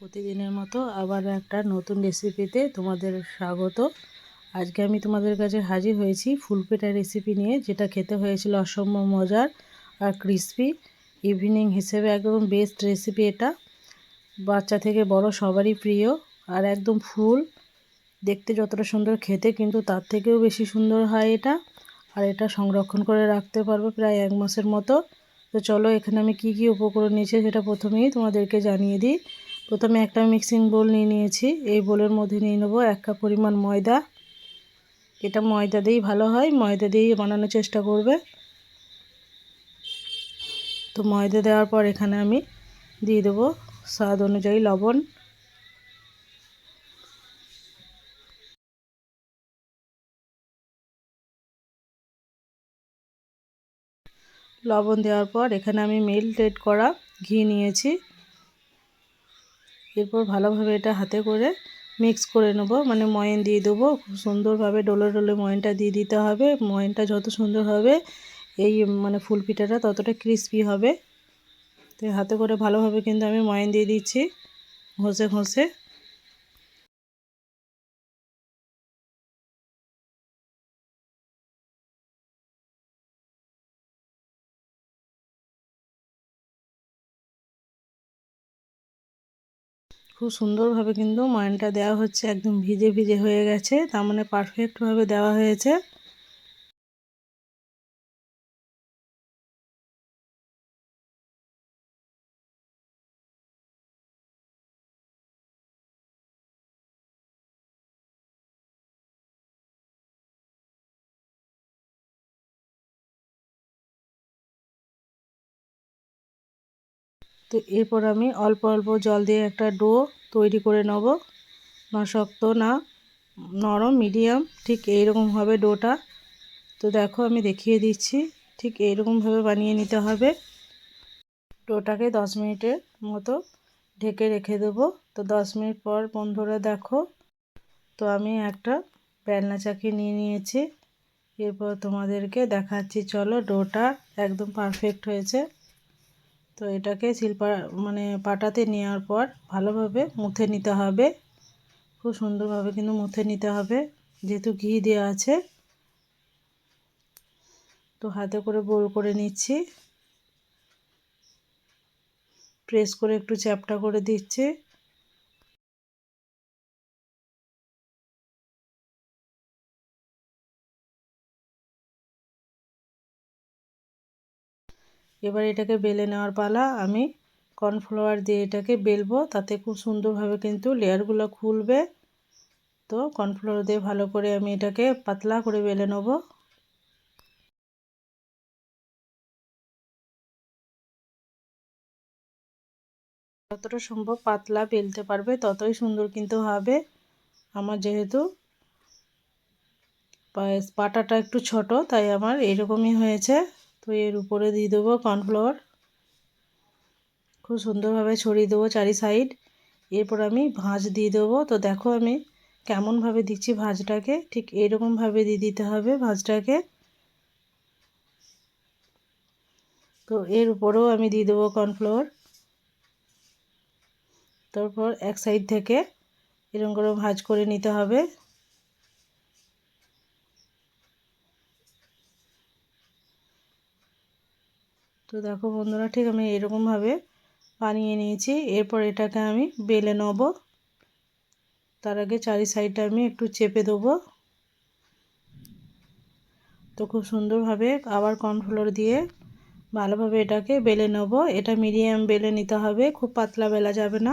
প্রতিদিনের মতো আবার একটা নতুন রেসিপিতে তোমাদের স্বাগত। আজকে আমি তোমাদের কাছে হাজির হয়েছি ফুলপেটা রেসিপি নিয়ে, যেটা খেতে হয়েছিল অসম্ভব মজার আর ক্রিসপি। ইভিনিং হিসেবে একদম বেস্ট রেসিপি এটা। বাচ্চা থেকে বড় সবারই প্রিয় আর একদম ফুল। দেখতে যতটা সুন্দর খেতে, কিন্তু তার থেকেও বেশি সুন্দর হয় এটা। আর এটা সংরক্ষণ করে রাখতে পারব প্রায় এক মাসের মতো। তো চলো এখানে আমি কি কি উপকরণ নিয়েছি সেটা প্রথমেই তোমাদেরকে জানিয়ে দিই। প্রথমে একটা মিক্সিং বোল নিয়ে নিয়েছি। এই বোলের মধ্যে নিয়ে নেব এক কাপ পরিমাণ ময়দা। এটা ময়দা দিয়েই ভালো হয়, ময়দা দিয়েই বানানোর চেষ্টা করবে। তো ময়দা দেওয়ার পর এখানে আমি দিয়ে দেবো স্বাদ অনুযায়ী লবণ। লবণ দেওয়ার পর এখানে আমি মেল্টেড করা ঘি নিয়েছি। এরপর ভালোভাবে এটা হাতে করে মিক্স করে নেব। মানে ময়ন দিয়ে দেবো। খুব সুন্দরভাবে ডোলে ডোলে ময়নটা দিয়ে দিতে হবে। ময়নটা যত সুন্দর হবে, এই মানে ফুল পিঠাটা ততটা ক্রিস্পি হবে। তো হাতে করে ভালোভাবে কিন্তু আমি ময়ন দিয়ে দিচ্ছি। ঘষে ঘষে। খুব সুন্দরভাবে কিন্তু ময়নটা দেওয়া হচ্ছে, একদম ভিজে ভিজে হয়ে গেছে। তার মানে পারফেক্টভাবে দেওয়া হয়েছে। তো এরপর আমি অল্প অল্প জল দিয়ে একটা ডো তৈরি করে নেব। না শক্ত, না নরম, মিডিয়াম, ঠিক এইরকম হবে ডোটা। তো দেখো আমি দেখিয়ে দিচ্ছি, ঠিক এইরকমভাবে বানিয়ে নিতে হবে। ডোটাকে দশ মিনিটের মতো ঢেকে রেখে দেবো। তো দশ মিনিট পর বন্ধুরা দেখো, তো আমি একটা বেলনা চাকি নিয়ে নিয়েছি। এরপর তোমাদেরকে দেখাচ্ছি, চলো ডোটা একদম পারফেক্ট হয়েছে। তো এটাকে শিল্পা মানে পাটাতে নেওয়ার পর ভালোভাবে মুথে নিতে হবে। খুব সুন্দরভাবে কিন্তু মুথে নিতে হবে, যেহেতু ঘি দেওয়া আছে। তো হাতে করে গোল করে নিচ্ছি। প্রেস করে একটু চ্যাপটা করে দিচ্ছি। এবার এটাকে বেলে নেওয়ার পালা আমি কর্নফ্লাওয়ার দিয়ে এটাকে বেলবো, তাতে খুব সুন্দরভাবে কিন্তু লেয়ারগুলো খুলবে। তো কর্নফ্লাওয়ার দিয়ে ভালো করে আমি এটাকে পাতলা করে বেলে নেব। যতটা সম্ভব পাতলা বেলতে পারবে, ততই সুন্দর কিন্তু হবে। আমার যেহেতু পাটাটা একটু ছোট, তাই আমার এরকমই হয়েছে। তো এর উপরে দিয়ে দেবো কর্নফ্লাওয়ার খুব সুন্দরভাবে ছড়িয়ে দেবো চারি সাইড এরপর আমি ভাঁজ দিয়ে দেবো। তো দেখো আমি কেমনভাবে দিচ্ছি ভাঁজটাকে। ঠিক এরকমভাবে দিয়ে দিতে হবে ভাঁজটাকে। তো এর উপরেও আমি দিয়ে দেবো কর্নফ্লাওয়ার তারপর এক সাইড থেকে এরকম করে ভাঁজ করে নিতে হবে। তো দেখো বন্ধুরা, ঠিক আমি এরকমভাবে বানিয়ে নিয়েছি। এরপর এটাকে আমি বেলে নেব। তার আগে চারি সাইডটা আমি একটু চেপে দেবো। তো খুব সুন্দরভাবে আবার কর্নফ্লোর দিয়ে ভালোভাবে এটাকে বেলে নেব। এটা মিডিয়াম বেলে নিতে হবে, খুব পাতলা বেলা যাবে না।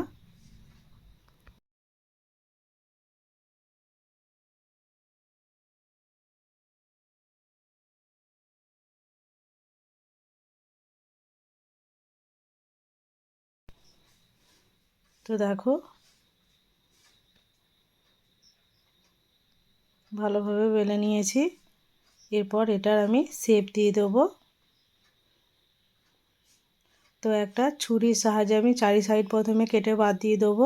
তো দেখো, ভালোভাবে বেলে নিয়েছি। এরপর এটার আমি শেপ দিয়ে দেবো। তো একটা ছুরির সাহায্যে আমি চারি সাইড প্রথমে কেটে বাদ দিয়ে দেবো।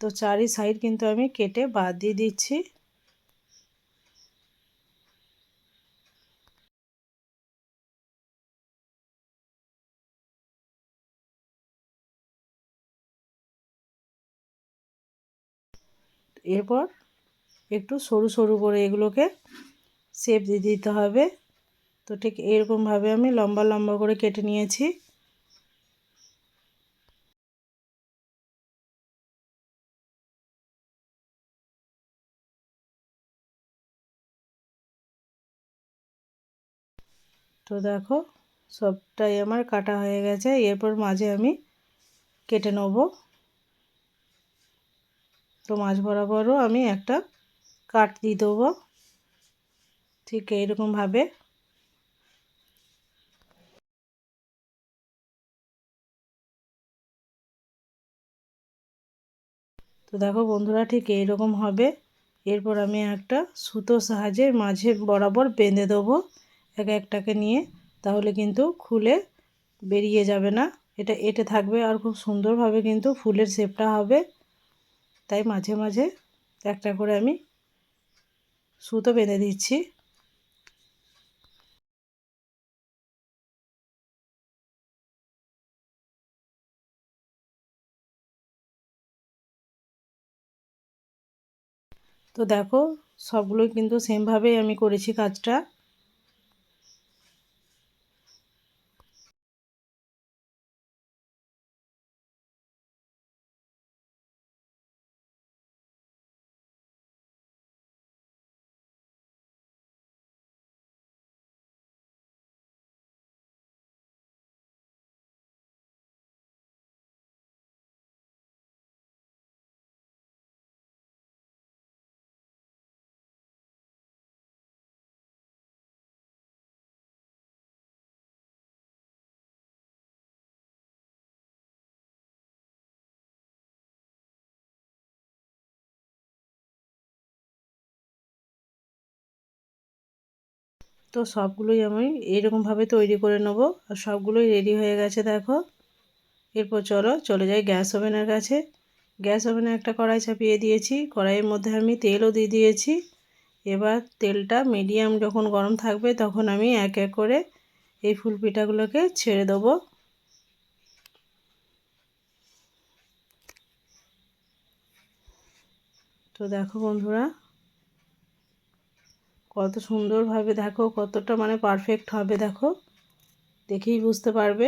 তো চারি সাইড কিন্তু আমি কেটে বাদ দিয়ে দিচ্ছি। এরপর একটু সরু সরু করে এগুলোকে শেপ দিয়ে দিতে হবে। তো ঠিক এরকমভাবে আমি লম্বা লম্বা করে কেটে নিয়েছি। তো দেখো, সবটাই আমার কাটা হয়ে গেছে। এরপর মাঝে আমি কেটে নেব। তো মাছ বরাবরও আমি একটা কাট দিয়ে দেবো। ঠিক এইরকমভাবে। তো দেখো বন্ধুরা, ঠিক এইরকম হবে। এরপর আমি একটা সুতোর সাহায্যে মাঝে বরাবর বেঁধে দেবো। এক একটাকে নিয়ে তাহলে কিন্তু খুলে বেরিয়ে যাবে না। এটা, এটে থাকবে আর খুব সুন্দরভাবে কিন্তু ফুলের শেপটা হবে। তাই মাঝে মাঝে একটা করে আমি সুতো বেঁধে দিচ্ছি। তো দেখো, সবগুলোই কিন্তু সেমভাবেই আমি করেছি কাজটা। তো সবগুলোই আমি এইরকমভাবে তৈরি করে নেব। আর সবগুলোই রেডি হয়ে গেছে, দেখো। এরপর চলো, চলে যাই গ্যাস ওভেনের কাছে। গ্যাস ওভেনে একটা কড়াই চাপিয়ে দিয়েছি। কড়াইয়ের মধ্যে আমি তেলও দিয়ে দিয়েছি। এবার তেলটা মিডিয়াম যখন গরম থাকবে, তখন আমি এক এক করে এই ফুল পিঠাগুলোকে ছেড়ে দেবো। তো দেখো বন্ধুরা কত সুন্দরভাবে দেখো কতটা মানে পারফেক্ট হবে দেখো। দেখেই বুঝতে পারবে।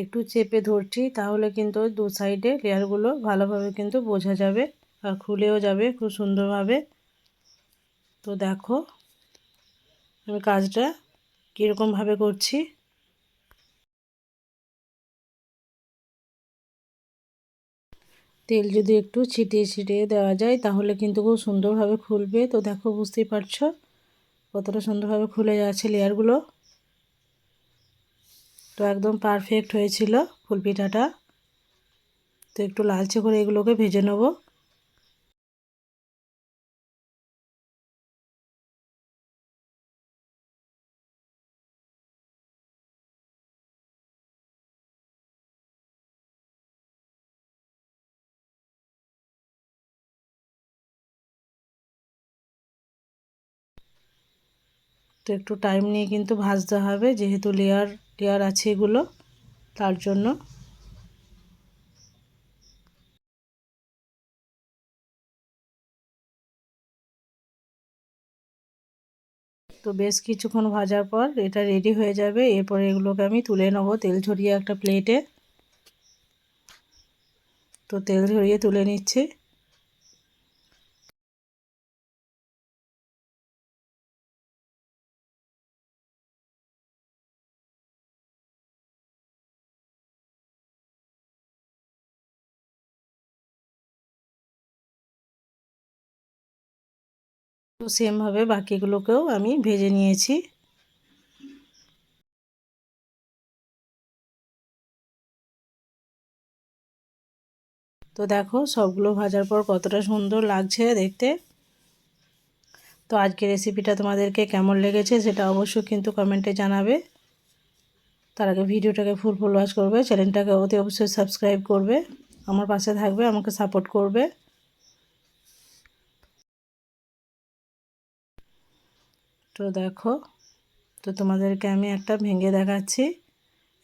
একটু চেপে ধরছি, তাহলে কিন্তু দু সাইডে লেয়ারগুলো ভালোভাবে কিন্তু বোঝা যাবে আর খুলেও যাবে খুব সুন্দরভাবে। তো দেখো, আমি কাজটা কীরকমভাবে করছি। তেল যদি একটু ছিটিয়ে ছিটিয়ে দেওয়া যায়, তাহলে কিন্তু খুব সুন্দরভাবে খুলবে। তো দেখো, বুঝতেই পারছ কতটা সুন্দরভাবে খুলে যাচ্ছে লেয়ারগুলো তো একদম পারফেক্ট হয়েছিল ফুলপিঠাটা তো একটু লালচে করে এগুলোকে ভেজে নেব। তো একটু টাইম নিয়ে কিন্তু ভাজতে হবে, যেহেতু লেয়ার লেয়ার আছে এগুলো, তার জন্য। তো তো বেশ কিছুক্ষণ ভাজার পর এটা রেডি হয়ে যাবে। এরপরে এগুলোকে আমি তুলে নেব তেল ঝরিয়ে একটা প্লেটে তো তেল ঝরিয়ে তুলে নিচ্ছি। তো সেমভাবে বাকিগুলোকেও আমি ভেজে নিয়েছি। তো দেখো সবগুলো ভাজার পর কতটা সুন্দর লাগছে দেখতে। তো আজকে রেসিপিটা তোমাদেরকে কেমন লেগেছে সেটা অবশ্যই কিন্তু কমেন্টে জানাবে। তার আগে ভিডিওটাকে ফুল ফুল ওয়াচ করবে, চ্যানেলটাকে অতি অবশ্যই সাবস্ক্রাইব করবে, আমার পাশে থাকবে, আমাকে সাপোর্ট করবে। তো দেখো, তো তোমাদেরকে আমি একটা ভেঙে দেখাচ্ছি।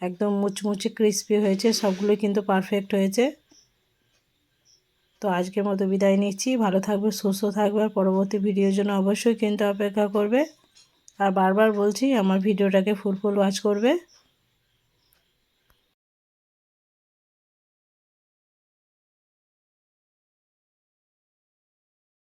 একদম মুচমুচে ক্রিস্পি হয়েছে, সবগুলোই কিন্তু পারফেক্ট হয়েছে। তো আজকের মতো বিদায় নিচ্ছি। ভালো থাকবে, সুস্থ থাকবে, আর পরবর্তী ভিডিওর জন্য অবশ্যই কিন্তু অপেক্ষা করবে। আর বারবার বলছি, আমার ভিডিওটাকে ফুল ফুল ওয়াচ করবে।